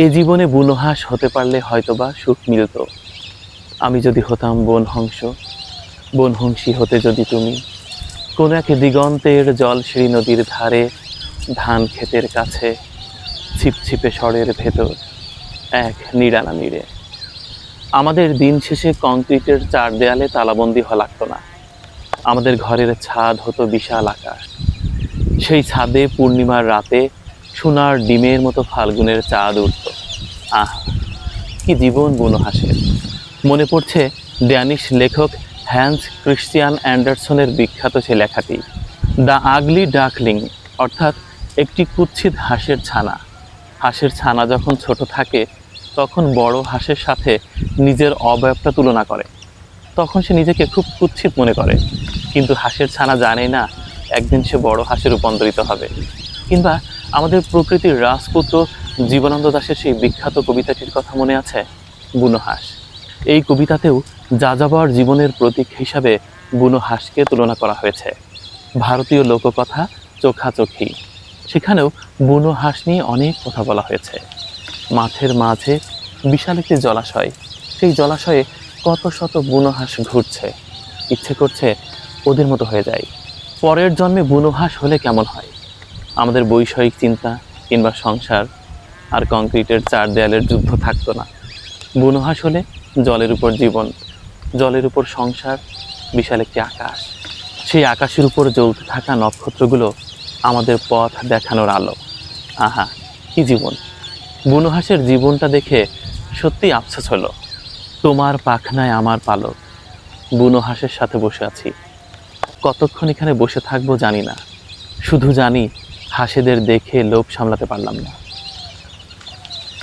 এ জীবনে বুনোহাস হতে পারলে হয়তোবা সুখ মিলত। আমি যদি হতাম বনহংস, বনহংসী হতে যদি তুমি, কোনো এক দিগন্তের জলশ্রী নদীর ধারে, ধান ক্ষেতের কাছে, ছিপছিপে সরের ভেতর, এক নিড়ানা নিড়ে। আমাদের দিন শেষে কংক্রিটের চার দেয়ালে তালাবন্দি হওয়া লাগতো না। আমাদের ঘরের ছাদ হতো বিশাল আকাশ। সেই ছাদে পূর্ণিমার রাতে সোনার ডিমের মতো ফাল্গুনের চাঁদ উঠত। আহা, কি জীবন বুনো হাসের মনে পড়ছে ড্যানিশ লেখক হ্যান্স ক্রিশ্চিয়ান অ্যান্ডারসনের বিখ্যাত সে লেখাটি, দ্য আগলি ডাকলিং অর্থাৎ একটি কুৎসিত হাঁসের ছানা। হাঁসের ছানা যখন ছোট থাকে, তখন বড় হাঁসের সাথে নিজের অবয়বটা তুলনা করে। তখন সে নিজেকে খুব কুৎসিত মনে করে। কিন্তু হাঁসের ছানা জানে না, একদিন সে বড় হাঁসে রূপান্তরিত হবে। কিংবা আমাদের প্রকৃতির রাজপুত্র জীবনানন্দ দাশের সেই বিখ্যাত কবিতাটির কথা মনে আছে? বুনো হাঁস। এই কবিতাতেও যাযাবর জীবনের প্রতীক হিসাবে বুনো হাঁসকে তুলনা করা হয়েছে। ভারতীয় লোককথা চোখাচোখি। সেখানেও বুনো হাঁস নিয়ে অনেক কথা বলা হয়েছে। মাঠের মাঝে বিশাল একটি জলাশয়। সেই জলাশয়ে কত শত বুনো হাঁস ঘুরছে। ইচ্ছে করছে ওদের মতো হয়ে যায় পরের জন্মে বুনো হাঁস হলে কেমন হয়? আমাদের বৈষয়িক চিন্তা কিংবা সংসার আর কংক্রিটের চার দেয়ালের যুদ্ধ থাকতো না। বুনো হাঁস হলে জলের উপর জীবন, জলের উপর সংসার, বিশাল একটি আকাশ। সেই আকাশের উপর জ্বলতে থাকা নক্ষত্রগুলো আমাদের পথ দেখানোর আলো। আহা, কি জীবন! বুনহাসের জীবনটা দেখে সত্যি আফসোস হলো। তোমার পাখনায় আমার পালক। বুনহাসের সাথে বসে আছি। কতক্ষণ এখানে বসে থাকব জানি না। শুধু জানি হাসেদের দেখে লোভ সামলাতে পারলাম না।